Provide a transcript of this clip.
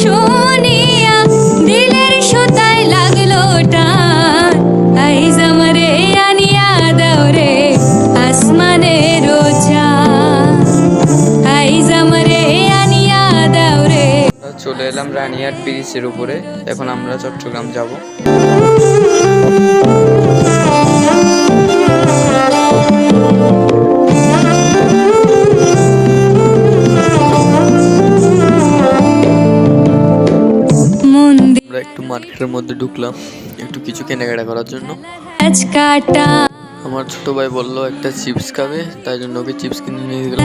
শুনিয়া দিলের লাগল টান। আইজ আমারে আনিয়া দাও রে আসমানের আইজ আমারে আনিয়া দাও রে। চলে এলাম রানিয়ার ব্রিজের উপরে। এখন আমরা চট্টগ্রাম যাব। একটু মার্কেটের মধ্যে ঢুকলাম একটু কিছু কেনাকাটা করার জন্য। আমার ছোট ভাই বলল একটা চিপস খাবে তাই জন্য ওকে চিপস কিনে নিয়ে গেলাম।